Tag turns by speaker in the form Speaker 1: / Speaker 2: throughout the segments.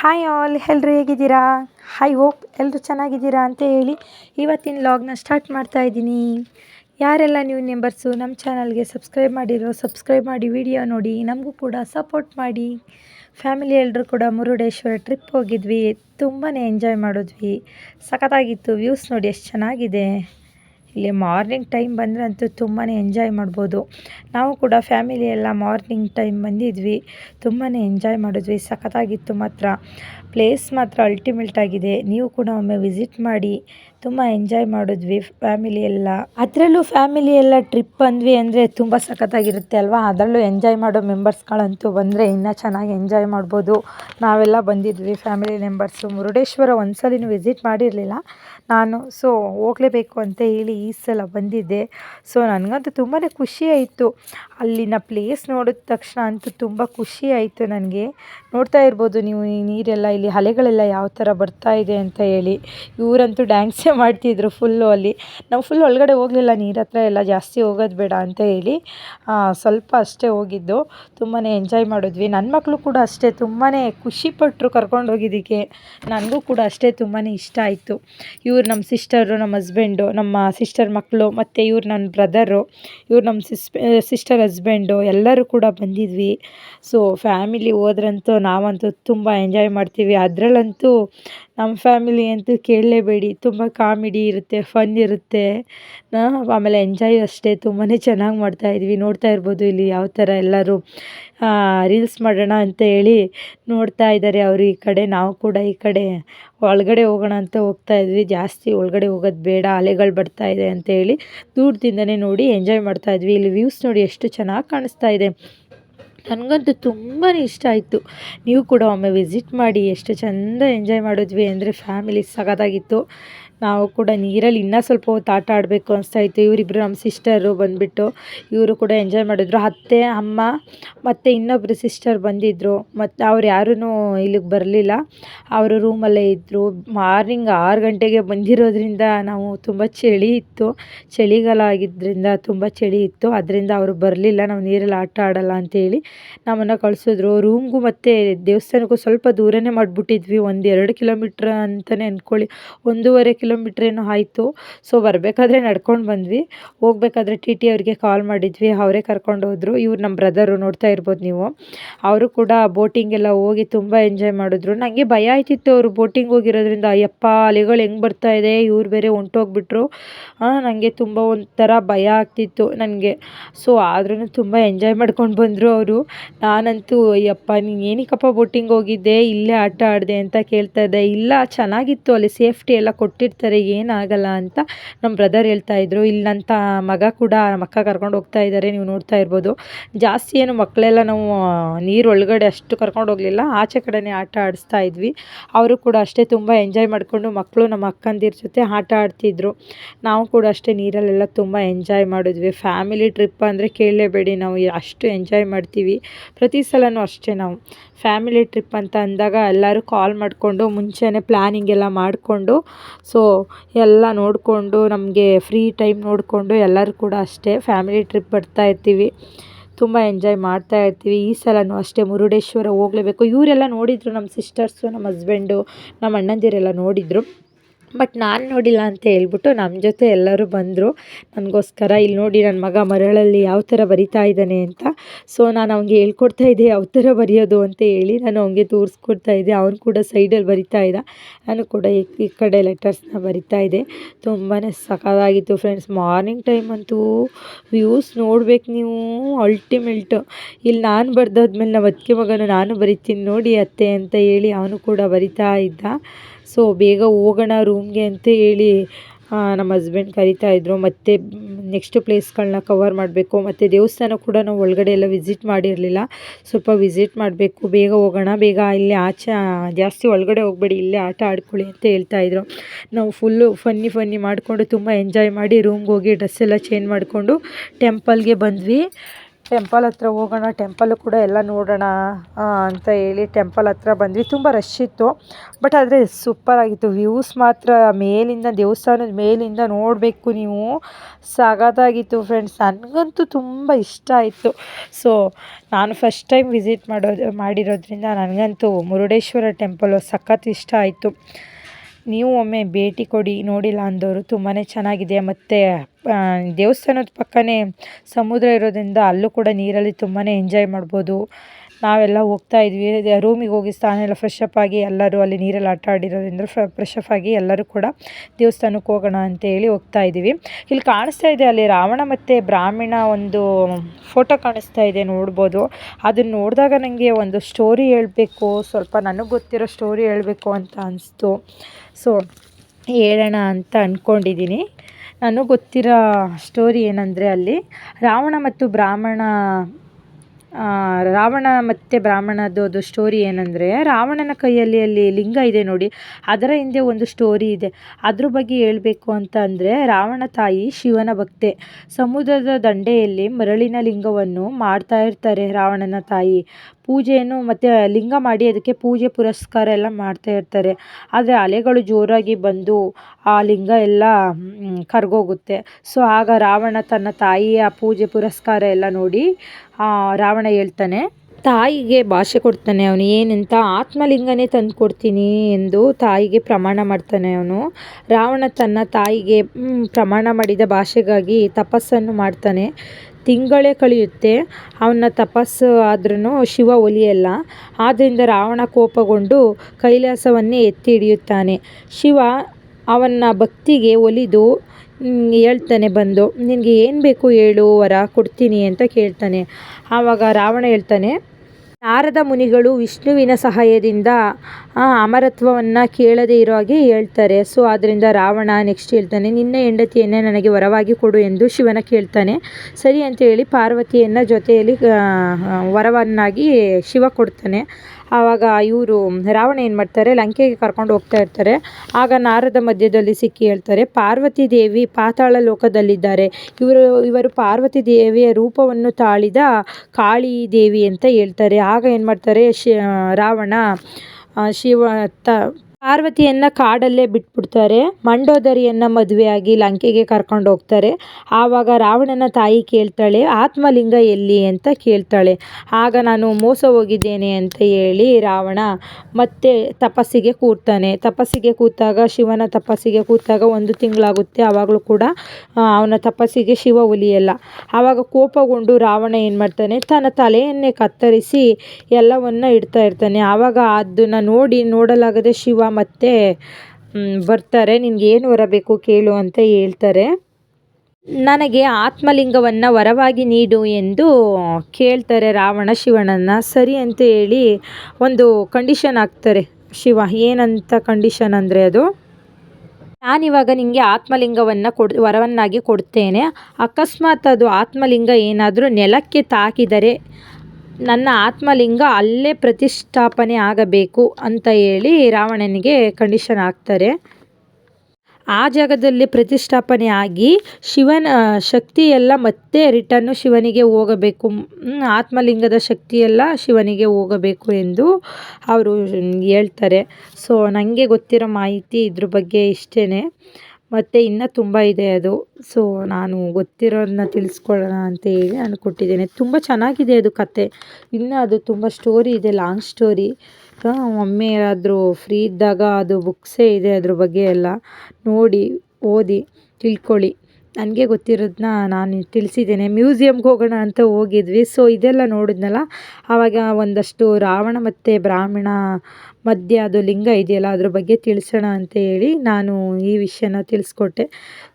Speaker 1: Hi all ಎಲ್ಲರೂ ಹೇಗಿದ್ದೀರಾ? High hope ಎಲ್ಲರೂ ಚೆನ್ನಾಗಿದ್ದೀರಾ ಅಂತ ಹೇಳಿ ಇವತ್ತಿನ ಲಾಗ್ನ ಸ್ಟಾರ್ಟ್ ಮಾಡ್ತಾ ಇದ್ದೀನಿ. ಯಾರೆಲ್ಲ ನೀವು ನೆಂಬರ್ಸು ನಮ್ಮ ಚಾನಲ್ಗೆ ಸಬ್ಸ್ಕ್ರೈಬ್ ಮಾಡಿರೋ ಸಬ್ಸ್ಕ್ರೈಬ್ ಮಾಡಿ ವಿಡಿಯೋ ನೋಡಿ, ನಮಗೂ ಕೂಡ ಸಪೋರ್ಟ್ ಮಾಡಿ. ಫ್ಯಾಮಿಲಿ ಎಲ್ಲರೂ ಕೂಡ ಮುರುಡೇಶ್ವರ ಟ್ರಿಪ್ ಹೋಗಿದ್ವಿ ತುಂಬಾ ಎಂಜಾಯ್ ಮಾಡಿದ್ವಿ. ಸಖತ್ತಾಗಿತ್ತು ವ್ಯೂಸ್ ನೋಡಿ, ಎಷ್ಟು ಚೆನ್ನಾಗಿದೆ. ಇಲ್ಲಿ ಮಾರ್ನಿಂಗ್ ಟೈಮ್ ಬಂದರೆ ಅಂತೂ ತುಂಬಾ ಎಂಜಾಯ್ ಮಾಡ್ಬೋದು. ನಾವು ಕೂಡ ಫ್ಯಾಮಿಲಿ ಎಲ್ಲ ಮಾರ್ನಿಂಗ್ ಟೈಮ್ ಬಂದಿದ್ವಿ. ತುಂಬಾ ಎಂಜಾಯ್ ಮಾಡಿದ್ವಿ. ಸಖತ್ತಾಗಿತ್ತು ಮಾತ್ರ. ಪ್ಲೇಸ್ ಮಾತ್ರ ಅಲ್ಟಿಮೇಟ್ ಆಗಿದೆ. ನೀವು ಕೂಡ ಒಮ್ಮೆ ವಿಸಿಟ್ ಮಾಡಿ ತುಂಬ ಎಂಜಾಯ್ ಮಾಡಿದ್ವಿ ಫ್ಯಾಮಿಲಿ ಎಲ್ಲ. ಅದರಲ್ಲೂ ಫ್ಯಾಮಿಲಿ ಎಲ್ಲ ಟ್ರಿಪ್ ಬಂದ್ವಿ ಅಂದರೆ ತುಂಬ ಸಖತ್ತಾಗಿರುತ್ತೆ ಅಲ್ವಾ? ಅದರಲ್ಲೂ ಎಂಜಾಯ್ ಮಾಡೋ ಮೆಂಬರ್ಸ್ಗಳಂತೂ ಬಂದರೆ ಇನ್ನೂ ಚೆನ್ನಾಗಿ ಎಂಜಾಯ್ ಮಾಡ್ಬೋದು. ನಾವೆಲ್ಲ ಬಂದಿದ್ವಿ ಫ್ಯಾಮಿಲಿ ಮೆಂಬರ್ಸು ಮುರುಡೇಶ್ವರ ಒಂದ್ಸಲಿನೂ ವಿಸಿಟ್ ಮಾಡಿರಲಿಲ್ಲ. ನಾನು, ಸೊ ಹೋಗಲೇಬೇಕು ಅಂತ ಹೇಳಿ ಈ ಸಲ ಬಂದಿದ್ದೆ. ಸೊ ನನಗಂತೂ ತುಂಬಾ ಆಯಿತು. ಅಲ್ಲಿನ ಪ್ಲೇಸ್ ನೋಡಿದ ತಕ್ಷಣ ಅಂತೂ ತುಂಬ ಆಯಿತು ನನಗೆ. ನೋಡ್ತಾ ಇರ್ಬೋದು ನೀವು ಈ ನೀರೆಲ್ಲ, ಇಲ್ಲಿ ಅಲೆಗಳೆಲ್ಲ ಯಾವ ಥರ ಬರ್ತಾ ಇದೆ ಅಂತ ಹೇಳಿ. ಇವರಂತೂ ಡ್ಯಾನ್ಸೇ ಮಾಡ್ತಿದ್ರು ಫುಲ್ಲು ಅಲ್ಲಿ. ನಾವು ಫುಲ್ ಒಳಗಡೆ ಹೋಗಲಿಲ್ಲ, ನೀರು ಹತ್ರ ಎಲ್ಲ ಜಾಸ್ತಿ ಹೋಗೋದು ಬೇಡ ಅಂತ ಹೇಳಿ. ಸ್ವಲ್ಪ ಅಷ್ಟೇ ಹೋಗಿದ್ದು. ತುಂಬಾ ಎಂಜಾಯ್ ಮಾಡಿದ್ವಿ. ನನ್ನ ಮಕ್ಕಳು ಕೂಡ ಅಷ್ಟೇ ತುಂಬಾ ಖುಷಿಪಟ್ಟರು ಕರ್ಕೊಂಡು ಹೋಗಿದ್ದಕ್ಕೆ. ನನಗೂ ಕೂಡ ಅಷ್ಟೇ ತುಂಬಾ ಇಷ್ಟ ಆಯಿತು. ಇವ್ರು ನಮ್ಮ ಸಿಸ್ಟರು ನಮ್ಮ ಹಸ್ಬೆಂಡು ನಮ್ಮ ಸಿಸ್ಟರ್ ಮಕ್ಕಳು ಮತ್ತು ಇವ್ರು ನನ್ನ ಬ್ರದರು ಇವ್ರು ನಮ್ಮ ಸಿಸ್ ಸಿಸ್ಟರ್ ಹಸ್ಬೆಂಡು ಎಲ್ಲರೂ ಕೂಡ ಬಂದಿದ್ವಿ. ಸೊ ಫ್ಯಾಮಿಲಿ ಹೋದ್ರಂತೂ ನಾವಂತೂ ತುಂಬ ಎಂಜಾಯ್ ಮಾಡ್ತೀವಿ. ಅದರಲ್ಲಂತೂ ನಮ್ಮ ಫ್ಯಾಮಿಲಿ ಅಂತೂ ಕೇಳಲೇಬೇಡಿ. ತುಂಬ ಕಾಮಿಡಿ ಇರುತ್ತೆ ಫನ್ ಇರುತ್ತೆ. ಆಮೇಲೆ ಎಂಜಾಯ್ ಅಷ್ಟೇ ತುಂಬಾ ಚೆನ್ನಾಗಿ ಮಾಡ್ತಾಯಿದ್ವಿ ನೋಡ್ತಾ ಇರ್ಬೋದು ಇಲ್ಲಿ ಯಾವ ಥರ ಎಲ್ಲರೂ ರೀಲ್ಸ್ ಮಾಡೋಣ ಅಂತ ಹೇಳಿ ನೋಡ್ತಾ ಇದ್ದಾರೆ ಅವರು ಈ ಕಡೆ, ನಾವು ಕೂಡ ಈ ಕಡೆ. ಒಳಗಡೆ ಹೋಗೋಣ ಅಂತ ಹೋಗ್ತಾ ಇದ್ವಿ. ಜಾಸ್ತಿ ಒಳಗಡೆ ಹೋಗೋದು ಬೇಡ, ಅಲೆಗಳು ಬರ್ತಾ ಇದೆ ಅಂತ ಹೇಳಿ ದೂರದಿಂದನೇ ನೋಡಿ ಎಂಜಾಯ್ ಮಾಡ್ತಾ ಇದ್ವಿ. ಇಲ್ಲಿ ವ್ಯೂಸ್ ನೋಡಿ ಎಷ್ಟು ಚೆನ್ನಾಗಿ ಕಾಣಿಸ್ತಾ ಇದೆ. ನನಗಂತೂ ತುಂಬಾ ಇಷ್ಟ ಆಯಿತು. ನೀವು ಕೂಡ ಒಮ್ಮೆ ವಿಸಿಟ್ ಮಾಡಿ, ಎಷ್ಟು ಚೆಂದ ಎಂಜಾಯ್ ಮಾಡಿದ್ವಿ ಅಂದರೆ ಫ್ಯಾಮಿಲಿ ಸಖತ್ತಾಗಿತ್ತು. ನಾವು ಕೂಡ ನೀರಲ್ಲಿ ಇನ್ನೂ ಸ್ವಲ್ಪ ಹೊತ್ತು ಆಟ ಆಡಬೇಕು ಅನಿಸ್ತಾ ಇತ್ತು ಇವರಿಬ್ಬರು ನಮ್ಮ ಸಿಸ್ಟರು ಬಂದುಬಿಟ್ಟು ಇವರು ಕೂಡ ಎಂಜಾಯ್ ಮಾಡಿದ್ರು. ಅತ್ತೆ, ಅಮ್ಮ ಮತ್ತು ಇನ್ನೊಬ್ಬರು ಸಿಸ್ಟರ್ ಬಂದಿದ್ದರು ಮತ್ತು ಅವ್ರು ಯಾರೂ ಇಲ್ಲಿಗೆ ಬರಲಿಲ್ಲ. ಅವರು ರೂಮಲ್ಲೇ ಇದ್ದರು ಮಾರ್ನಿಂಗ್ ಆರು ಗಂಟೆಗೆ ಬಂದಿರೋದ್ರಿಂದ ನಾವು ತುಂಬ ಚಳಿ ಇತ್ತು. ಚಳಿಗಾಲ ಆಗಿದ್ದರಿಂದ ತುಂಬ ಚಳಿ ಇತ್ತು. ಅದರಿಂದ ಅವರು ಬರಲಿಲ್ಲ. ನಾವು ನೀರಲ್ಲಿ ಆಟ ಆಡೋಲ್ಲ ಅಂತೇಳಿ ನಮ್ಮನ್ನು ಕಳಿಸಿದ್ರು. ರೂಮ್ಗೂ ಮತ್ತು ದೇವಸ್ಥಾನಕ್ಕೂ ಸ್ವಲ್ಪ ದೂರನೇ ಮಾಡಿಬಿಟ್ಟಿದ್ವಿ. ಒಂದು ಎರಡು ಕಿಲೋಮೀಟ್ರ್ ಅಂತಲೇ ಅಂದ್ಕೊಳ್ಳಿ. ಒಂದೂವರೆ ಕಿಲೋಮೀಟ್ರ್ ಏನೋ ಆಯಿತು. ಸೊ ಬರಬೇಕಾದ್ರೆ ನಡ್ಕೊಂಡು ಬಂದ್ವಿ. ಹೋಗ್ಬೇಕಾದ್ರೆ ಟಿ ಟಿ ಅವರಿಗೆ ಕಾಲ್ ಮಾಡಿದ್ವಿ. ಅವರೇ ಕರ್ಕೊಂಡು ಹೋದರು. ಇವ್ರು ನಮ್ಮ ಬ್ರದರು ನೋಡ್ತಾ ಇರ್ಬೋದು ನೀವು. ಅವರು ಕೂಡ ಬೋಟಿಂಗ್ ಎಲ್ಲ ಹೋಗಿ ತುಂಬ ಎಂಜಾಯ್ ಮಾಡಿದ್ರು. ನನಗೆ ಭಯ ಆಯ್ತಿತ್ತು ಅವರು ಬೋಟಿಂಗ್ ಹೋಗಿರೋದ್ರಿಂದ. ಅಯ್ಯಪ್ಪ, ಅಲೆಗಳು ಹೆಂಗೆ ಬರ್ತಾ ಇದೆ? ಇವ್ರು ಬೇರೆ ಹೊಂಟೋಗ್ಬಿಟ್ರು. ನನಗೆ ತುಂಬ ಒಂಥರ ಭಯ ಆಗ್ತಿತ್ತು ನನಗೆ. ಸೊ ಆದ್ರೂ ತುಂಬ ಎಂಜಾಯ್ ಮಾಡ್ಕೊಂಡು ಬಂದರು ಅವರು. ನಾನಂತೂ, ಅಯ್ಯಪ್ಪ, ನೀನು ಏನಕ್ಕಪ್ಪ ಬೋಟಿಂಗ್ ಹೋಗಿದ್ದೆ? ಇಲ್ಲೇ ಆಟ ಆಡಿದೆ? ಅಂತ ಕೇಳ್ತಾ ಇದ್ದೆ. ಇಲ್ಲ, ಚೆನ್ನಾಗಿತ್ತು. ಅಲ್ಲಿ ಸೇಫ್ಟಿ ಎಲ್ಲ ಕೊಟ್ಟಿರ್ತಾರೆ. ಏನಾಗಲ್ಲ ಅಂತ ನಮ್ಮ ಬ್ರದರ್ ಹೇಳ್ತಾಯಿದ್ರು ಇಲ್ಲಿ ನನ್ನ ಮಗ ಕೂಡ ನಮ್ಮ ಅಕ್ಕ ಕರ್ಕೊಂಡು ಹೋಗ್ತಾ ಇದ್ದಾರೆ ನೀವು ನೋಡ್ತಾ ಇರ್ಬೋದು. ಜಾಸ್ತಿ ಏನು ಮಕ್ಕಳೆಲ್ಲ ನಾವು ನೀರು ಒಳಗಡೆ ಅಷ್ಟು ಕರ್ಕೊಂಡು ಹೋಗಲಿಲ್ಲ. ಆಚೆ ಕಡೆನೇ ಆಟ ಆಡಿಸ್ತಾ ಇದ್ವಿ. ಅವರು ಕೂಡ ಅಷ್ಟೇ ತುಂಬ ಎಂಜಾಯ್ ಮಾಡಿಕೊಂಡು ಮಕ್ಕಳು ನಮ್ಮ ಅಕ್ಕಂದಿರ ಜೊತೆ ಆಟ ಆಡ್ತಿದ್ರು. ನಾವು ಕೂಡ ಅಷ್ಟೇ ನೀರಲ್ಲೆಲ್ಲ ತುಂಬ ಎಂಜಾಯ್ ಮಾಡಿದ್ವಿ. ಫ್ಯಾಮಿಲಿ ಟ್ರಿಪ್ ಅಂದರೆ ಕೇಳಲೇಬೇಡಿ, ನಾವು ಅಷ್ಟು ಎಂಜಾಯ್ ಮಾಡ್ತೀವಿ. ಪ್ರತಿ ಸಲವೂ ಅಷ್ಟೇ ನಾವು. ಫ್ಯಾಮಿಲಿ ಟ್ರಿಪ್ ಅಂತ ಅಂದಾಗ ಎಲ್ಲರೂ ಕಾಲ್ ಮಾಡಿಕೊಂಡು ಮುಂಚೆನೇ ಪ್ಲ್ಯಾನಿಂಗ್ ಎಲ್ಲ ಮಾಡಿಕೊಂಡು, ಸೊ ಎಲ್ಲ ನೋಡಿಕೊಂಡು, ನಮಗೆ ಫ್ರೀ ಟೈಮ್ ನೋಡಿಕೊಂಡು ಎಲ್ಲರೂ ಕೂಡ ಅಷ್ಟೇ ಫ್ಯಾಮಿಲಿ ಟ್ರಿಪ್ ಬರ್ತಾ ಇರ್ತೀವಿ. ತುಂಬ ಎಂಜಾಯ್ ಮಾಡ್ತಾ ಇರ್ತೀವಿ. ಈ ಸಲವೂ ಅಷ್ಟೇ ಮುರುಡೇಶ್ವರ ಹೋಗಲೇಬೇಕು. ಇವರೆಲ್ಲ ನೋಡಿದರು, ನಮ್ಮ ಸಿಸ್ಟರ್ಸು, ನಮ್ಮ ಹಸ್ಬೆಂಡು, ನಮ್ಮ ಅಣ್ಣಂದಿರೆಲ್ಲ ನೋಡಿದರು. ಬಟ್ ನಾನು ನೋಡಿಲ್ಲ ಅಂತ ಹೇಳ್ಬಿಟ್ಟು ನಮ್ಮ ಜೊತೆ ಎಲ್ಲರೂ ಬಂದರು. ನನಗೋಸ್ಕರ ಇಲ್ಲಿ ನೋಡಿ ನನ್ನ ಮಗ ಮರಳಲ್ಲಿ ಯಾವ ಥರ ಬರಿತಾ ಇದ್ದಾನೆ ಅಂತ. ಸೊ ನಾನು ಅವ್ನಿಗೆ ಹೇಳ್ಕೊಡ್ತಾ ಇದ್ದೆ, ಯಾವ ಥರ ಬರೆಯೋದು ಅಂತ ಹೇಳಿ ನಾನು ಅವನಿಗೆ ತೋರಿಸ್ಕೊಡ್ತಾ ಇದ್ದೆ. ಅವನು ಕೂಡ ಸೈಡಲ್ಲಿ ಬರಿತಾ ಇದ್ದ. ನಾನು ಕೂಡ ಈ ಕಡೆ ಲೆಟರ್ಸ್ನ ಬರಿತಾ ಇದ್ದೆ. ತುಂಬಾ ಸಖತ್ತಾಗಿತ್ತು ಫ್ರೆಂಡ್ಸ್ ಮಾರ್ನಿಂಗ್ ಟೈಮ್ ಅಂತೂ ವ್ಯೂಸ್ ನೋಡ್ಬೇಕು ನೀವು ಅಲ್ಟಿಮೇಟ್ ಇಲ್ಲಿ ನಾನು ಬರೆದಾದ್ಮೇಲೆ ನಮ್ಮ ಅದಕ್ಕೆ ಮಗನು ನಾನು ಬರಿತೀನಿ ನೋಡಿ ಅತ್ತೆ ಅಂತ ಹೇಳಿ ಅವನು ಕೂಡ ಬರಿತಾ ಇದ್ದ. ಸೊ ಬೇಗ ಹೋಗೋಣ ರೂಮ್ಗೆ ಅಂತ ಹೇಳಿ ನಮ್ಮ ಹಸ್ಬೆಂಡ್ ಕರಿತಾ ಇದ್ದರು ಮತ್ತು ನೆಕ್ಸ್ಟ್ ಪ್ಲೇಸ್ಗಳನ್ನ ಕವರ್ ಮಾಡಬೇಕು. ಮತ್ತು ದೇವಸ್ಥಾನ ಕೂಡ ನಾವು ಒಳಗಡೆ ಎಲ್ಲ ವಿಸಿಟ್ ಮಾಡಿರಲಿಲ್ಲ. ಸ್ವಲ್ಪ ವಿಸಿಟ್ ಮಾಡಬೇಕು. ಬೇಗ ಹೋಗೋಣ. ಬೇಗ ಇಲ್ಲಿ ಆಚೆ, ಜಾಸ್ತಿ ಒಳಗಡೆ ಹೋಗಬೇಡಿ. ಇಲ್ಲೇ ಆಟ ಆಡ್ಕೊಳ್ಳಿ ಅಂತ ಹೇಳ್ತಾಯಿದ್ರು ನಾವು ಫುಲ್ಲು ಫನ್ನಿ ಫನ್ನಿ ಮಾಡಿಕೊಂಡು ತುಂಬ ಎಂಜಾಯ್ ಮಾಡಿ ರೂಮ್ಗೆ ಹೋಗಿ ಡ್ರೆಸ್ ಎಲ್ಲ ಚೇಂಜ್ ಮಾಡಿಕೊಂಡು ಟೆಂಪಲ್ಗೆ ಬಂದ್ವಿ. ಟೆಂಪಲ್ ಹತ್ರ ಹೋಗೋಣ ಟೆಂಪಲ್ಲು ಕೂಡ ಎಲ್ಲ ನೋಡೋಣ ಅಂತ ಹೇಳಿ ಟೆಂಪಲ್ ಹತ್ರ ಬಂದ್ವಿ. ತುಂಬ ರಶ್ ಇತ್ತು. ಬಟ್ ಆದರೆ ಸೂಪರಾಗಿತ್ತು ವ್ಯೂಸ್ ಮಾತ್ರ ಮೇಲಿಂದ, ದೇವಸ್ಥಾನದ ಮೇಲಿಂದ ನೋಡಬೇಕು ನೀವು. ಸಗದಾಗಿತ್ತು ಫ್ರೆಂಡ್ಸ್ ನನಗಂತೂ ತುಂಬ ಇಷ್ಟ ಆಯಿತು. ಸೊ ನಾನು ಫಸ್ಟ್ ಟೈಮ್ ವಿಸಿಟ್ ಮಾಡೋದು, ಮಾಡಿರೋದ್ರಿಂದ ನನಗಂತೂ ಮುರುಡೇಶ್ವರ ಟೆಂಪಲು ಸಖತ್ ಇಷ್ಟ ಆಯಿತು. ನೀವು ಒಮ್ಮೆ ಭೇಟಿ ಕೊಡಿ, ನೋಡಿಲ್ಲ ಅಂದವರು ತುಂಬಾ ಚೆನ್ನಾಗಿದೆ. ಮತ್ತು ದೇವಸ್ಥಾನದ ಪಕ್ಕನೇ ಸಮುದ್ರ ಇರೋದ್ರಿಂದ ಅಲ್ಲೂ ಕೂಡ ನೀರಲ್ಲಿ ತುಂಬಾ ಎಂಜಾಯ್ ಮಾಡ್ಬೋದು. ನಾವೆಲ್ಲ ಹೋಗ್ತಾ ಇದ್ವಿ. ರೂಮಿಗೆ ಹೋಗಿ ಸ್ನಾನ ಎಲ್ಲ ಫ್ರೆಶ್ ಅಪ್ ಆಗಿ ಎಲ್ಲರೂ ಅಲ್ಲಿ ನೀರಲ್ಲಿ ಆಟ ಆಡಿರೋದ್ರಿಂದ ಫ್ರೆಶ್ ಅಪ್ ಆಗಿ ಎಲ್ಲರೂ ಕೂಡ ದೇವಸ್ಥಾನಕ್ಕೆ ಹೋಗೋಣ ಅಂತ ಹೇಳಿ ಹೋಗ್ತಾ ಇದ್ದೀವಿ. ಇಲ್ಲಿ ಕಾಣಿಸ್ತಾ ಇದೆ ಅಲ್ಲಿ ರಾವಣ ಮತ್ತು ಬ್ರಾಹ್ಮಣ ಒಂದು ಫೋಟೋ ಕಾಣಿಸ್ತಾ ಇದೆ ನೋಡ್ಬೋದು. ಅದನ್ನು ನೋಡಿದಾಗ ನನಗೆ ಒಂದು ಸ್ಟೋರಿ ಹೇಳಬೇಕು, ಸ್ವಲ್ಪ ನನಗೆ ಗೊತ್ತಿರೋ ಸ್ಟೋರಿ ಹೇಳಬೇಕು ಅಂತ ಅನಿಸ್ತು. ಸೊ ಹೇಳೋಣ ಅಂತ ಅಂದ್ಕೊಂಡಿದ್ದೀನಿ ನನಗೆ ಗೊತ್ತಿರೋ ಸ್ಟೋರಿ ಏನಂದರೆ ಅಲ್ಲಿ ರಾವಣ ಮತ್ತು ಬ್ರಾಹ್ಮಣ ರಾವಣ ಮತ್ತು ಬ್ರಾಹ್ಮಣದ್ದು ಅದು ಸ್ಟೋರಿ ಏನಂದರೆ, ರಾವಣನ ಕೈಯಲ್ಲಿ ಅಲ್ಲಿ ಲಿಂಗ ಇದೆ ನೋಡಿ, ಅದರ ಹಿಂದೆ ಒಂದು ಸ್ಟೋರಿ ಇದೆ. ಅದ್ರ ಬಗ್ಗೆ ಹೇಳಬೇಕು ಅಂತ ಅಂದರೆ, ರಾವಣ ತಾಯಿ ಶಿವನ ಭಕ್ತೆ. ಸಮುದ್ರದ ದಂಡೆಯಲ್ಲಿ ಮರಳಿನ ಲಿಂಗವನ್ನು ಮಾಡ್ತಾ ಇರ್ತಾರೆ ರಾವಣನ ತಾಯಿ. ಪೂಜೆಯನ್ನು ಮತ್ತು ಲಿಂಗ ಮಾಡಿ ಅದಕ್ಕೆ ಪೂಜೆ ಪುರಸ್ಕಾರ ಎಲ್ಲ ಮಾಡ್ತಾ ಇರ್ತಾರೆ. ಆದರೆ ಅಲೆಗಳು ಜೋರಾಗಿ ಬಂದು ಆ ಲಿಂಗ ಎಲ್ಲ ಕರಗೋಗುತ್ತೆ. ಸೊ, ಆಗ ರಾವಣ ತನ್ನ ತಾಯಿಯ ಪೂಜೆ ಪುರಸ್ಕಾರ ಎಲ್ಲ ನೋಡಿ ರಾವಣ ಹೇಳ್ತಾನೆ, ತಾಯಿಗೆ ಭಾಷೆ ಕೊಡ್ತಾನೆ ಅವನು, ಏನಂತ ಆತ್ಮಲಿಂಗನೇ ತಂದು ಕೊಡ್ತೀನಿ ಎಂದು ತಾಯಿಗೆ ಪ್ರಮಾಣ ಮಾಡ್ತಾನೆ ಅವನು. ರಾವಣ ತನ್ನ ತಾಯಿಗೆ ಪ್ರಮಾಣ ಮಾಡಿದ ಭಾಷೆಗಾಗಿ ತಪಸ್ಸನ್ನು ಮಾಡ್ತಾನೆ. ತಿಂಗಳೇ ಕಳೆಯುತ್ತೆ, ಅವನ ತಪಸ್ಸು ಆದ್ರೂ ಶಿವ ಒಲಿಯಲ್ಲ. ಆದ್ದರಿಂದ ರಾವಣ ಕೋಪಗೊಂಡು ಕೈಲಾಸವನ್ನೇ ಎತ್ತಿ ಹಿಡಿಯುತ್ತಾನೆ. ಶಿವ ಅವನ ಭಕ್ತಿಗೆ ಒಲಿದು ಹೇಳ್ತಾನೆ ಬಂದು, ನಿನಗೆ ಏನು ಬೇಕು ಹೇಳು ವರ, ಕೊಡ್ತೀನಿ ಅಂತ ಕೇಳ್ತಾನೆ. ಆವಾಗ ರಾವಣ ಹೇಳ್ತಾನೆ, ನಾರದ ಮುನಿಗಳು ವಿಷ್ಣುವಿನ ಸಹಾಯದಿಂದ ಅಮರತ್ವವನ್ನು ಕೇಳದೇ ಇರೋ ಹಾಗೆ ಹೇಳ್ತಾರೆ. ಸೊ ಆದ್ದರಿಂದ ರಾವಣ ನೆಕ್ಸ್ಟ್ ಹೇಳ್ತಾನೆ, ನಿನ್ನ ಹೆಂಡತಿಯನ್ನೇ ನನಗೆ ವರವಾಗಿ ಕೊಡು ಎಂದು ಶಿವನ ಕೇಳ್ತಾನೆ. ಸರಿ ಅಂತ ಹೇಳಿ ಪಾರ್ವತಿಯನ್ನು ಜೊತೆಯಲ್ಲಿ ವರವನ್ನಾಗಿ ಶಿವ ಕೊಡ್ತಾನೆ. ಆವಾಗ ಇವರು ರಾವಣ ಏನು ಮಾಡ್ತಾರೆ, ಲಂಕೆಗೆ ಕರ್ಕೊಂಡು ಹೋಗ್ತಾ ಇರ್ತಾರೆ. ಆಗ ನಾರದ ಮಧ್ಯದಲ್ಲಿ ಸಿಕ್ಕಿ ಹೇಳ್ತಾರೆ, ಪಾರ್ವತಿ ದೇವಿ ಪಾತಾಳ ಲೋಕದಲ್ಲಿದ್ದಾರೆ. ಇವರು ಇವರು ಪಾರ್ವತಿ ದೇವಿಯ ರೂಪವನ್ನು ತಾಳಿದ ಕಾಳಿ ದೇವಿ ಅಂತ ಹೇಳ್ತಾರೆ. ಆಗ ಏನು ಮಾಡ್ತಾರೆ, ಶಿ ರಾವಣ ಶಿವ, ತ ಪಾರ್ವತಿಯನ್ನು ಕಾಡಲ್ಲೇ ಬಿಟ್ಬಿಡ್ತಾರೆ. ಮಂಡೋದರಿಯನ್ನ ಮದುವೆಯಾಗಿ ಲಂಕೆಗೆ ಕರ್ಕೊಂಡು ಹೋಗ್ತಾರೆ. ಆವಾಗ ರಾವಣನ ತಾಯಿ ಕೇಳ್ತಾಳೆ, ಆತ್ಮಲಿಂಗ ಎಲ್ಲಿ? ಅಂತ ಕೇಳ್ತಾಳೆ. ಆಗ ನಾನು ಮೋಸ ಹೋಗಿದ್ದೇನೆ ಅಂತ ಹೇಳಿ ರಾವಣ ಮತ್ತೆ ತಪಸ್ಸಿಗೆ ಕೂರ್ತಾನೆ. ತಪಸ್ಸಿಗೆ ಕೂತಾಗ ಶಿವನ ತಪಸ್ಸಿಗೆ ಕೂತಾಗ ಒಂದು ತಿಂಗಳಾಗುತ್ತೆ. ಆವಾಗಲೂ ಕೂಡ ಅವನ ತಪಸ್ಸಿಗೆ ಶಿವ ಉಲಿಯಲ್ಲ ಆವಾಗ ಕೋಪಗೊಂಡು ರಾವಣ ಏನು ಮಾಡ್ತಾನೆ, ತನ್ನ ತಲೆಯನ್ನೇ ಕತ್ತರಿಸಿ ಎಲ್ಲವನ್ನ ಇಡ್ತಾ ಇರ್ತಾನೆ. ಆವಾಗ ಅದನ್ನು ನೋಡಿ ನೋಡಲಾಗದೆ ಶಿವ ಮತ್ತೆ ಬರ್ತಾರೆ. ನಿನ್ಗೆ ಏನು ವರ ಬೇಕು ಕೇಳು ಅಂತ ಹೇಳ್ತಾರೆ. ನನಗೆ ಆತ್ಮಲಿಂಗವನ್ನು ವರವಾಗಿ ನೀಡು ಎಂದು ಕೇಳ್ತಾರೆ ರಾವಣ ಶಿವನನ್ನ. ಸರಿ ಅಂತ ಹೇಳಿ ಒಂದು ಕಂಡೀಷನ್ ಹಾಕ್ತಾರೆ. ಶಿವ, ಏನಂತ ಕಂಡೀಷನ್ ಅಂದರೆ ಅದು? ನಾನಿವಾಗ ನಿಮಗೆ ಆತ್ಮಲಿಂಗವನ್ನು ಕೊಡ್, ವರವನ್ನಾಗಿ ಕೊಡ್ತೇನೆ. ಅಕಸ್ಮಾತ್ ಅದು ಆತ್ಮಲಿಂಗ ಏನಾದರೂ ನೆಲಕ್ಕೆ ತಾಕಿದರೆ ನನ್ನ ಆತ್ಮಲಿಂಗ ಅಲ್ಲೇ ಪ್ರತಿಷ್ಠಾಪನೆ ಆಗಬೇಕು ಅಂತ ಹೇಳಿ ರಾವಣನಿಗೆ ಕಂಡೀಷನ್ ಹಾಕ್ತಾರೆ. ಆ ಜಾಗದಲ್ಲಿ ಪ್ರತಿಷ್ಠಾಪನೆ ಆಗಿ ಶಿವನ ಶಕ್ತಿಯೆಲ್ಲ ಮತ್ತೆ ರಿಟರ್ನು ಶಿವನಿಗೆ ಹೋಗಬೇಕು. ಆತ್ಮಲಿಂಗದ ಶಕ್ತಿಯೆಲ್ಲ ಶಿವನಿಗೆ ಹೋಗಬೇಕು ಎಂದು ಅವರು ಹೇಳ್ತಾರೆ. ಸೊ ನನಗೆ ಗೊತ್ತಿರೋ ಮಾಹಿತಿ ಇದ್ರ ಬಗ್ಗೆ ಇಷ್ಟೇ ಮತ್ತು ಇನ್ನೂ ತುಂಬ ಇದೆ ಅದು. ಸೊ ನಾನು ಗೊತ್ತಿರೋದನ್ನ ತಿಳಿಸ್ಕೊಳ್ಳೋಣ ಅಂತ ಹೇಳಿ ನಾನು ಕೊಟ್ಟಿದ್ದೇನೆ. ತುಂಬ ಚೆನ್ನಾಗಿದೆ ಅದು ಕತೆ. ಇನ್ನೂ ಅದು ತುಂಬ ಸ್ಟೋರಿ ಇದೆ ಲಾಂಗ್ ಸ್ಟೋರಿ ಒಮ್ಮೆ ಯಾರಾದರೂ ಫ್ರೀ ಇದ್ದಾಗ ಅದು ಬುಕ್ಸೇ ಇದೆ ಅದ್ರ ಬಗ್ಗೆ ಎಲ್ಲ ನೋಡಿ, ಓದಿ, ತಿಳ್ಕೊಳ್ಳಿ. ನನಗೆ ಗೊತ್ತಿರೋದನ್ನ ನಾನು ತಿಳಿಸಿದ್ದೇನೆ. ಮ್ಯೂಸಿಯಮ್ಗೆ ಹೋಗೋಣ ಅಂತ ಹೋಗಿದ್ವಿ. ಸೊ ಇದೆಲ್ಲ ನೋಡಿದ್ನಲ್ಲ, ಆವಾಗ ಒಂದಷ್ಟು ರಾವಣ ಮತ್ತು ಬ್ರಾಹ್ಮಣ ಮಧ್ಯ ಅದು ಲಿಂಗ ಇದೆಯಲ್ಲ, ಅದ್ರ ಬಗ್ಗೆ ತಿಳಿಸೋಣ ಅಂತ ಹೇಳಿ ನಾನು ಈ ವಿಷಯನ ತಿಳಿಸ್ಕೊಟ್ಟೆ.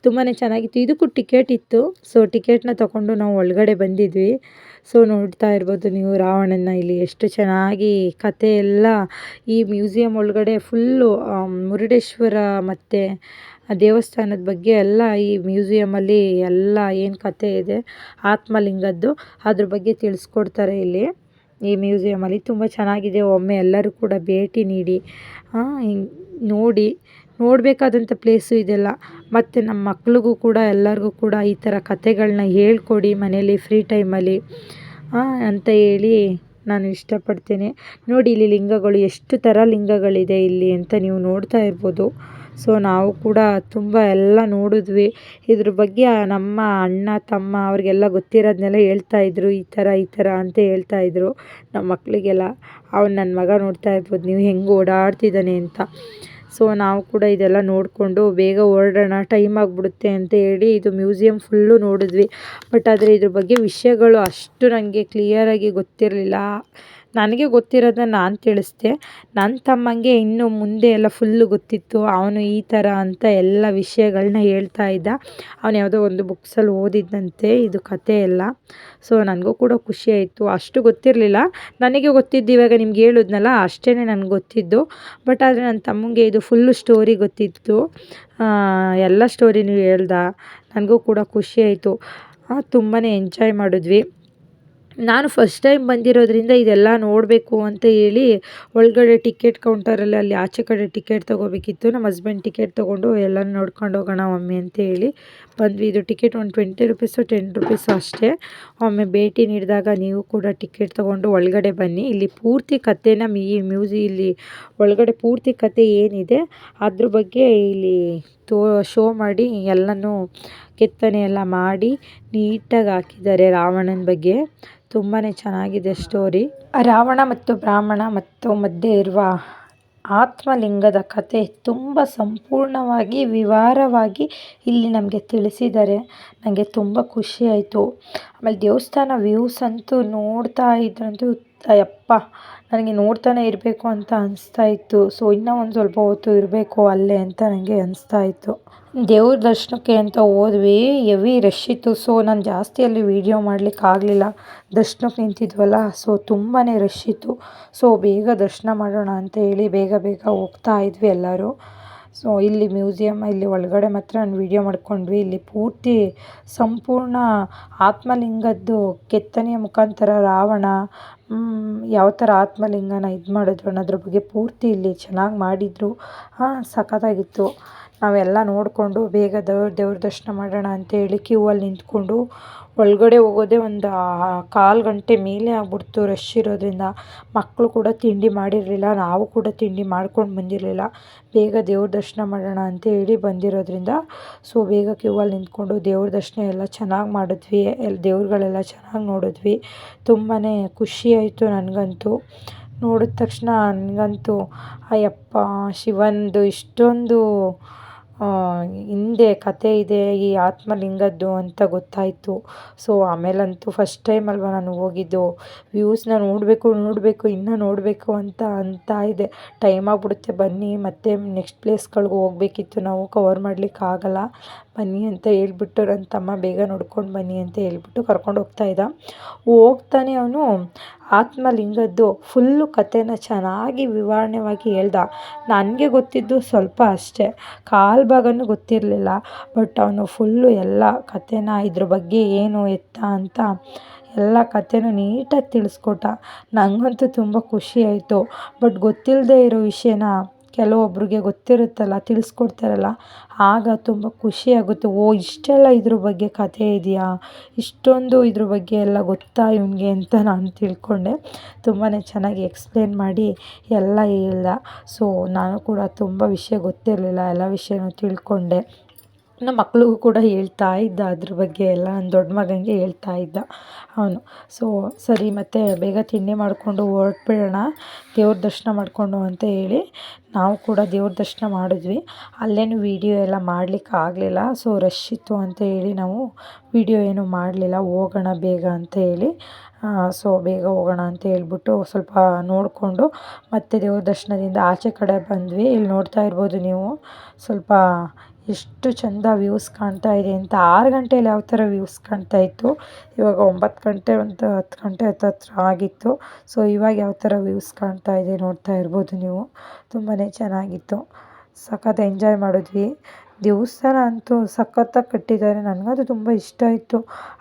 Speaker 1: ತುಂಬಾ ಚೆನ್ನಾಗಿತ್ತು. ಇದಕ್ಕೂ ಟಿಕೆಟ್ ಇತ್ತು. ಸೊ ಟಿಕೆಟ್ನ ತೊಗೊಂಡು ನಾವು ಒಳಗಡೆ ಬಂದಿದ್ವಿ. ಸೊ ನೋಡ್ತಾ ಇರ್ಬೋದು ನೀವು ರಾವಣನ ಇಲ್ಲಿ ಎಷ್ಟು ಚೆನ್ನಾಗಿ ಕತೆ ಎಲ್ಲ ಈ ಮ್ಯೂಸಿಯಂ ಒಳಗಡೆ ಫುಲ್ಲು ಮುರುಡೇಶ್ವರ ಮತ್ತು ದೇವಸ್ಥಾನದ ಬಗ್ಗೆ ಎಲ್ಲ ಈ ಮ್ಯೂಸಿಯಮಲ್ಲಿ ಎಲ್ಲ ಏನು ಕಥೆ ಇದೆ, ಆತ್ಮಲಿಂಗದ್ದು ಅದ್ರ ಬಗ್ಗೆ ತಿಳಿಸ್ಕೊಡ್ತಾರೆ ಇಲ್ಲಿ. ಈ ಮ್ಯೂಸಿಯಮಲ್ಲಿ ತುಂಬ ಚೆನ್ನಾಗಿದೆ, ಒಮ್ಮೆ ಎಲ್ಲರೂ ಕೂಡ ಭೇಟಿ ನೀಡಿ ನೋಡಿ, ನೋಡಬೇಕಾದಂಥ ಪ್ಲೇಸು ಇದೆಲ್ಲ. ಮತ್ತು ನಮ್ಮ ಮಕ್ಳಿಗೂ ಕೂಡ, ಎಲ್ಲರಿಗೂ ಕೂಡ ಈ ಥರ ಕಥೆಗಳನ್ನ ಹೇಳ್ಕೊಡಿ ಮನೆಯಲ್ಲಿ ಫ್ರೀ ಟೈಮಲ್ಲಿ ಅಂತ ಹೇಳಿ ನಾನು ಇಷ್ಟಪಡ್ತೇನೆ. ನೋಡಿ ಇಲ್ಲಿ ಲಿಂಗಗಳು, ಎಷ್ಟು ಥರ ಲಿಂಗಗಳಿದೆ ಇಲ್ಲಿ ಅಂತ ನೀವು ನೋಡ್ತಾ ಇರ್ಬೋದು. ಸೊ ನಾವು ಕೂಡ ತುಂಬ ಎಲ್ಲ ನೋಡಿದ್ವಿ. ಇದ್ರ ಬಗ್ಗೆ ನಮ್ಮ ಅಣ್ಣ, ತಮ್ಮ ಅವ್ರಿಗೆಲ್ಲ ಗೊತ್ತಿರೋದನ್ನೆಲ್ಲ ಹೇಳ್ತಾಯಿದ್ರು ಈ ಥರ ಈ ಥರ ಅಂತ ಹೇಳ್ತಾಯಿದ್ರು ನಮ್ಮ ಮಕ್ಕಳಿಗೆಲ್ಲ ಅವ್ನು ನನ್ನ ಮಗ ನೋಡ್ತಾ ಇರ್ಬೋದು, ನೀವು ಹೆಂಗೆ ಓಡಾಡ್ತಿದ್ದಾನೆ ಅಂತ. ಸೊ ನಾವು ಕೂಡ ಇದೆಲ್ಲ ನೋಡಿಕೊಂಡು ಬೇಗ ಹೊರಡೋಣ, ಟೈಮ್ ಆಗಿಬಿಡುತ್ತೆ ಅಂತ ಹೇಳಿ ಇದು ಮ್ಯೂಸಿಯಂ ಫುಲ್ಲು ನೋಡಿದ್ವಿ. ಬಟ್ ಆದರೆ ಇದ್ರ ಬಗ್ಗೆ ವಿಷಯಗಳು ಅಷ್ಟು ನನಗೆ ಕ್ಲಿಯರಾಗಿ ಗೊತ್ತಿರಲಿಲ್ಲ. ನನಗೆ ಗೊತ್ತಿರೋದನ್ನ ನಾನು ತಿಳಿಸ್ದೆ. ನನ್ನ ತಮ್ಮಂಗೆ ಇನ್ನು ಮುಂದೆ ಎಲ್ಲ ಫುಲ್ಲು ಗೊತ್ತಿತ್ತು. ಅವನು ಈ ಥರ ಅಂತ ಎಲ್ಲ ವಿಷಯಗಳನ್ನ ಹೇಳ್ತಾ ಇದ್ದ. ಅವನು ಯಾವುದೋ ಒಂದು ಬುಕ್ಸಲ್ಲಿ ಓದಿದ್ದಂತೆ ಇದು ಕತೆ ಎಲ್ಲ. ಸೊ ನನಗೂ ಕೂಡ ಖುಷಿ ಆಯಿತು. ಅಷ್ಟು ಗೊತ್ತಿರಲಿಲ್ಲ. ನನಗೆ ಗೊತ್ತಿದ್ದು ಇವಾಗ ನಿಮ್ಗೆ ಹೇಳಿದ್ನಲ್ಲ ಅಷ್ಟೇ ನನಗೆ ಗೊತ್ತಿದ್ದು. ಬಟ್ ಆದರೆ ನನ್ನ ತಮ್ಮಂಗೆ ಇದು ಫುಲ್ಲು ಸ್ಟೋರಿ ಗೊತ್ತಿತ್ತು. ಎಲ್ಲ ಸ್ಟೋರಿನೂ ಹೇಳ್ದ. ನನಗೂ ಕೂಡ ಖುಷಿ ಆಯಿತು. ತುಂಬಾ ಎಂಜಾಯ್ ಮಾಡಿದ್ವಿ. ನಾನು ಫಸ್ಟ್ ಟೈಮ್ ಬಂದಿರೋದ್ರಿಂದ ಇದೆಲ್ಲ ನೋಡಬೇಕು ಅಂತ ಹೇಳಿ ಒಳಗಡೆ ಟಿಕೆಟ್ ಕೌಂಟರಲ್ಲಿ ಅಲ್ಲಿ ಆಚೆ ಕಡೆ ಟಿಕೆಟ್ ತೊಗೋಬೇಕಿತ್ತು. ನಮ್ಮ ಹಸ್ಬೆಂಡ್ ಟಿಕೆಟ್ ತೊಗೊಂಡು ಎಲ್ಲ ನೋಡ್ಕೊಂಡು ಹೋಗೋಣ ಒಮ್ಮೆ ಅಂತ ಹೇಳಿ ಬಂದ್ವಿ. ಇದು ಟಿಕೆಟ್ ಒಂದು ಟ್ವೆಂಟಿ ರುಪೀಸು ಟೆನ್ ರುಪೀಸು ಅಷ್ಟೇ. ಒಮ್ಮೆ ಭೇಟಿ ನೀಡಿದಾಗ ನೀವು ಕೂಡ ಟಿಕೆಟ್ ತೊಗೊಂಡು ಒಳಗಡೆ ಬನ್ನಿ. ಇಲ್ಲಿ ಪೂರ್ತಿ ಕಥೆನ ಈ ಮ್ಯೂಸಿ, ಇಲ್ಲಿ ಒಳಗಡೆ ಪೂರ್ತಿ ಕತೆ ಏನಿದೆ ಅದ್ರ ಬಗ್ಗೆ ಇಲ್ಲಿ ತೋ ಶೋ ಮಾಡಿ ಎಲ್ಲನೂ ಕೆತ್ತನೆ ಎಲ್ಲ ಮಾಡಿ ನೀಟಾಗಿ ಹಾಕಿದ್ದಾರೆ ರಾವಣನ ಬಗ್ಗೆ. ತುಂಬಾ ಚೆನ್ನಾಗಿದೆ ಸ್ಟೋರಿ ರಾವಣ ಮತ್ತು ಬ್ರಾಹ್ಮಣ ಮತ್ತು ಮಧ್ಯೆ ಇರುವ ಆತ್ಮಲಿಂಗದ ಕತೆ ತುಂಬ ಸಂಪೂರ್ಣವಾಗಿ, ವಿವರವಾಗಿ ಇಲ್ಲಿ ನಮಗೆ ತಿಳಿಸಿದ್ದಾರೆ. ನನಗೆ ತುಂಬ ಖುಷಿ ಆಯಿತು. ಆಮೇಲೆ ದೇವಸ್ಥಾನ ವ್ಯೂಸ್ ಅಂತೂ ನೋಡ್ತಾ ಇದ್ರಂತೂ ಅಯ್ಯಪ್ಪ, ನನಗೆ ನೋಡ್ತಾನೆ ಇರಬೇಕು ಅಂತ ಅನಿಸ್ತಾ ಇತ್ತು. ಸೊ ಇನ್ನೂ ಒಂದು ಸ್ವಲ್ಪ ಹೊತ್ತು ಇರಬೇಕು ಅಲ್ಲೇ ಅಂತ ನನಗೆ ಅನಿಸ್ತಾ ಇತ್ತು. ದೇವ್ರ ದರ್ಶನಕ್ಕೆ ಅಂತ ಹೋದ್ವಿ. ಎವಿ ರಶ್ ಇತ್ತು. ಸೊ ನಾನು ಜಾಸ್ತಿ ಅಲ್ಲಿ ವೀಡಿಯೋ ಮಾಡ್ಲಿಕ್ಕೆ ಆಗಲಿಲ್ಲ. ದರ್ಶನಕ್ಕೆ ನಿಂತಿದ್ವಲ್ಲ. ಸೊ ತುಂಬಾ ರಶ್ ಇತ್ತು. ಸೊ ಬೇಗ ದರ್ಶನ ಮಾಡೋಣ ಅಂತ ಹೇಳಿ ಬೇಗ ಬೇಗ ಹೋಗ್ತಾ ಇದ್ವಿ ಎಲ್ಲರೂ. ಸೊ ಇಲ್ಲಿ ಮ್ಯೂಸಿಯಮ್ ಇಲ್ಲಿ ಒಳಗಡೆ ಮಾತ್ರ ನಾನು ವೀಡಿಯೋ ಮಾಡ್ಕೊಂಡ್ವಿ. ಇಲ್ಲಿ ಪೂರ್ತಿ ಸಂಪೂರ್ಣ ಆತ್ಮಲಿಂಗದ್ದು ಕೆತ್ತನೆಯ ಮುಖಾಂತರ ರಾವಣ ಯಾವ ಥರ ಆತ್ಮಲಿಂಗನ ಇದು ಮಾಡಿದ್ರು ಅನ್ನೋದ್ರ ಬಗ್ಗೆ ಪೂರ್ತಿ ಇಲ್ಲಿ ಚೆನ್ನಾಗಿ ಮಾಡಿದರು. ಹಾಂ, ಸಖತ್ತಾಗಿತ್ತು. ನಾವೆಲ್ಲ ನೋಡಿಕೊಂಡು ಬೇಗ ದೇವ್ರ ದೇವ್ರ ದರ್ಶನ ಮಾಡೋಣ ಅಂತೇಳಿ ಕ್ಯೂ ಅಲ್ಲಿ ನಿಂತ್ಕೊಂಡು ಒಳಗಡೆ ಹೋಗೋದೇ ಒಂದು ಕಾಲು ಗಂಟೆ ಮೇಲೆ ಆಗ್ಬಿಡ್ತು ರಶ್ ಇರೋದ್ರಿಂದ. ಮಕ್ಕಳು ಕೂಡ ತಿಂಡಿ ಮಾಡಿರಲಿಲ್ಲ, ನಾವು ಕೂಡ ತಿಂಡಿ ಮಾಡ್ಕೊಂಡು ಬಂದಿರಲಿಲ್ಲ. ಬೇಗ ದೇವ್ರ ದರ್ಶನ ಮಾಡೋಣ ಅಂತ ಹೇಳಿ ಬಂದಿರೋದ್ರಿಂದ. ಸೊ ಬೇಗ ಕ್ಯೂ ಅಲ್ಲಿ ನಿಂತ್ಕೊಂಡು ದೇವ್ರ ದರ್ಶನ ಎಲ್ಲ ಚೆನ್ನಾಗಿ ಮಾಡಿದ್ವಿ. ಎಲ್ಲ ದೇವ್ರುಗಳೆಲ್ಲ ಚೆನ್ನಾಗಿ ನೋಡಿದ್ವಿ. ತುಂಬಾ ಖುಷಿ ಆಯಿತು ನನಗಂತೂ. ನೋಡಿದ ತಕ್ಷಣ ನನಗಂತೂ, ಅಯ್ಯಪ್ಪ, ಶಿವಂದು, ಇಷ್ಟೊಂದು ಹಿಂದೆ ಕತೆ ಇದೆ, ಈ ಆತ್ಮಲಿಂಗದ್ದು ಅಂತ ಗೊತ್ತಾಯಿತು. ಸೊ ಆಮೇಲಂತೂ ಫಸ್ಟ್ ಟೈಮ್ ಅಲ್ವಾ ನಾನು ಹೋಗಿದ್ದು. ವ್ಯೂಸ್ನ ನೋಡಬೇಕು ನೋಡಬೇಕು, ಇನ್ನೂ ನೋಡಬೇಕು ಅಂತ ಅಂತ ಇದೆ. ಟೈಮ್ ಆಗಿಬಿಡುತ್ತೆ, ಬನ್ನಿ. ಮತ್ತೆ ನೆಕ್ಸ್ಟ್ ಪ್ಲೇಸ್ಗಳಿಗೆ ಹೋಗ್ಬೇಕಿತ್ತು. ನಾವು ಕವರ್ ಮಾಡಲಿಕ್ಕಾಗಲ್ಲ ಬನ್ನಿ ಅಂತ ಹೇಳ್ಬಿಟ್ಟು ನನ್ನ ತಮ್ಮ ಬೇಗ ನೋಡ್ಕೊಂಡು ಬನ್ನಿ ಅಂತ ಹೇಳ್ಬಿಟ್ಟು ಕರ್ಕೊಂಡು ಹೋಗ್ತಾ ಇದ್ದ. ಹೋಗ್ತಾನೆ ಅವನು. ಆತ್ಮಲಿಂಗದ್ದು ಫುಲ್ಲು ಕಥೆನ ಚೆನ್ನಾಗಿ ವಿವರಣೆವಾಗಿ ಹೇಳ್ದ. ನನಗೆ ಗೊತ್ತಿದ್ದು ಸ್ವಲ್ಪ ಅಷ್ಟೇ. ಕಾಲು ಭಾಗನೂ ಗೊತ್ತಿರಲಿಲ್ಲ. ಬಟ್ ಅವನು ಫುಲ್ಲು ಎಲ್ಲ ಕಥೆನ ಇದ್ರ ಬಗ್ಗೆ ಏನು ಎತ್ತ ಅಂತ ಎಲ್ಲ ಕಥೆನೂ ನೀಟಾಗಿ ತಿಳಿಸ್ಕೊಟ್ಟ. ನನಗಂತೂ ತುಂಬ ಖುಷಿ ಆಯಿತು. ಬಟ್ ಗೊತ್ತಿಲ್ಲದೆ ಇರೋ ವಿಷಯನ ಕೆಲವೊಬ್ಬರಿಗೆ ಗೊತ್ತಿರುತ್ತಲ್ಲ, ತಿಳಿಸ್ಕೊಡ್ತಾರಲ್ಲ. ಆಗ ತುಂಬ ಖುಷಿಯಾಗುತ್ತೆ, ಓ, ಇಷ್ಟೆಲ್ಲ ಇದ್ರ ಬಗ್ಗೆ ಕಥೆ ಇದೆಯಾ? ಇಷ್ಟೊಂದು ಇದ್ರ ಬಗ್ಗೆ ಎಲ್ಲ ಗೊತ್ತಾ ಇವನಿಗೆ ಅಂತ ನಾನು ತಿಳ್ಕೊಂಡೆ. ತುಂಬಾ ಚೆನ್ನಾಗಿ ಎಕ್ಸ್ಪ್ಲೇನ್ ಮಾಡಿ ಎಲ್ಲ ಹೇಳ್ದ. ಸೊ, ನಾನು ಕೂಡ ತುಂಬ ವಿಷಯ ಗೊತ್ತಿರಲಿಲ್ಲ, ಎಲ್ಲ ವಿಷಯನೂ ತಿಳ್ಕೊಂಡೆ. ನಮ್ಮ ಮಕ್ಕಳಿಗೂ ಕೂಡ ಹೇಳ್ತಾ ಇದ್ದ ಅದ್ರ ಬಗ್ಗೆ ಎಲ್ಲ ನನ್ನ ದೊಡ್ಡ ಮಗನಿಗೆ ಹೇಳ್ತಾ ಇದ್ದ ಅವನು. ಸೊ ಸರಿ, ಮತ್ತೆ ಬೇಗ ತಿಂಡಿ ಮಾಡಿಕೊಂಡು ಹೊರಟ್ಬಿಡೋಣ, ದೇವ್ರ ದರ್ಶನ ಮಾಡಿಕೊಂಡು ಅಂತ ಹೇಳಿ ನಾವು ಕೂಡ ದೇವ್ರ ದರ್ಶನ ಮಾಡಿದ್ವಿ. ಅಲ್ಲೇನು ವೀಡಿಯೋ ಎಲ್ಲ ಮಾಡಲಿಕ್ಕೆ ಆಗಲಿಲ್ಲ. ಸೊ ರಶ್ ಇತ್ತು ಅಂತ ಹೇಳಿ ನಾವು ವೀಡಿಯೋ ಏನು ಮಾಡಲಿಲ್ಲ. ಹೋಗೋಣ ಬೇಗ ಅಂತ ಹೇಳಿ ಸೊ ಬೇಗ ಹೋಗೋಣ ಅಂತ ಹೇಳ್ಬಿಟ್ಟು ಸ್ವಲ್ಪ ನೋಡಿಕೊಂಡು ಮತ್ತೆ ದೇವ್ರ ದರ್ಶನದಿಂದ ಆಚೆ ಕಡೆ ಬಂದ್ವಿ. ಇಲ್ಲಿ ನೋಡ್ತಾ ಇರ್ಬೋದು ನೀವು. ಸ್ವಲ್ಪ ಎಷ್ಟು ಚಂದ ವ್ಯೂಸ್ ಕಾಣ್ತಾ ಇದೆ ಅಂತ. ಆರು ಗಂಟೆಯಲ್ಲಿ ಯಾವ ಥರ ವ್ಯೂಸ್ ಕಾಣ್ತಾ ಇತ್ತು? ಇವಾಗ ಒಂಬತ್ತು ಗಂಟೆ, ಒಂದು ಹತ್ತು ಗಂಟೆ ಹತ್ತತ್ರ ಆಗಿತ್ತು. ಸೊ ಇವಾಗ ಯಾವ ಥರ ವ್ಯೂಸ್ ಕಾಣ್ತಾ ಇದೆ ನೋಡ್ತಾ ಇರ್ಬೋದು ನೀವು. ತುಂಬಾ ಚೆನ್ನಾಗಿತ್ತು. ಸಖತ್ ಎಂಜಾಯ್ ಮಾಡಿದ್ವಿ. ದೇವಸ್ಥಾನ ಅಂತೂ ಸಖತ್ತಾಗಿ ಕಟ್ಟಿದ್ದಾರೆ. ನನಗಂತೂ ತುಂಬ ಇಷ್ಟ ಆಯಿತು.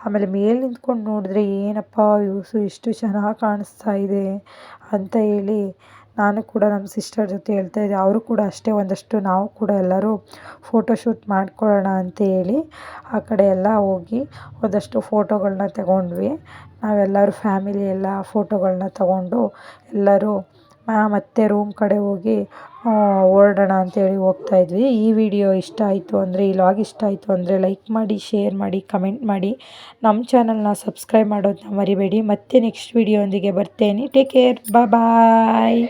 Speaker 1: ಆಮೇಲೆ ಮೇಲೆ ನಿಂತ್ಕೊಂಡು ನೋಡಿದ್ರೆ, ಏನಪ್ಪ ವ್ಯೂಸು ಎಷ್ಟು ಚೆನ್ನಾಗಿ ಕಾಣಿಸ್ತಾ ಇದೆ ಅಂತ ಹೇಳಿ ನಾನು ಕೂಡ ನಮ್ಮ ಸಿಸ್ಟರ್ ಜೊತೆ ಹೇಳ್ತಾ ಇದ್ದೆ. ಅವರು ಕೂಡ ಅಷ್ಟೇ, ಒಂದಷ್ಟು ನಾವು ಕೂಡ ಎಲ್ಲರೂ ಫೋಟೋಶೂಟ್ ಮಾಡ್ಕೊಳ್ಳೋಣ ಅಂತ ಹೇಳಿ ಆ ಕಡೆ ಎಲ್ಲ ಹೋಗಿ ಒಂದಷ್ಟು ಫೋಟೋಗಳನ್ನ ತಗೊಂಡ್ವಿ. ನಾವೆಲ್ಲರೂ ಫ್ಯಾಮಿಲಿ ಎಲ್ಲ ಫೋಟೋಗಳನ್ನ ತಗೊಂಡು ಎಲ್ಲರೂ ಮತ್ತೆ ರೂಮ್ ಕಡೆ ಹೋಗಿ ಓಡೋಣ ಅಂತೇಳಿ ಹೋಗ್ತಾ ಇದ್ವಿ. ಈ ವಿಡಿಯೋ ಇಷ್ಟ ಆಯಿತು ಅಂದರೆ, ಈ ಲಾಗ್ ಇಷ್ಟ ಆಯಿತು ಅಂದರೆ ಲೈಕ್ ಮಾಡಿ ಶೇರ್ ಮಾಡಿ ಕಮೆಂಟ್ ಮಾಡಿ. ನಮ್ಮ ಚಾನಲ್ನ ಸಬ್ಸ್ಕ್ರೈಬ್ ಮಾಡೋದನ್ನ ಮರಿಬೇಡಿ. ಮತ್ತೆ ನೆಕ್ಸ್ಟ್ ವಿಡಿಯೋ ಒಂದಿಗೆ ಬರ್ತೇನೆ. Take care bye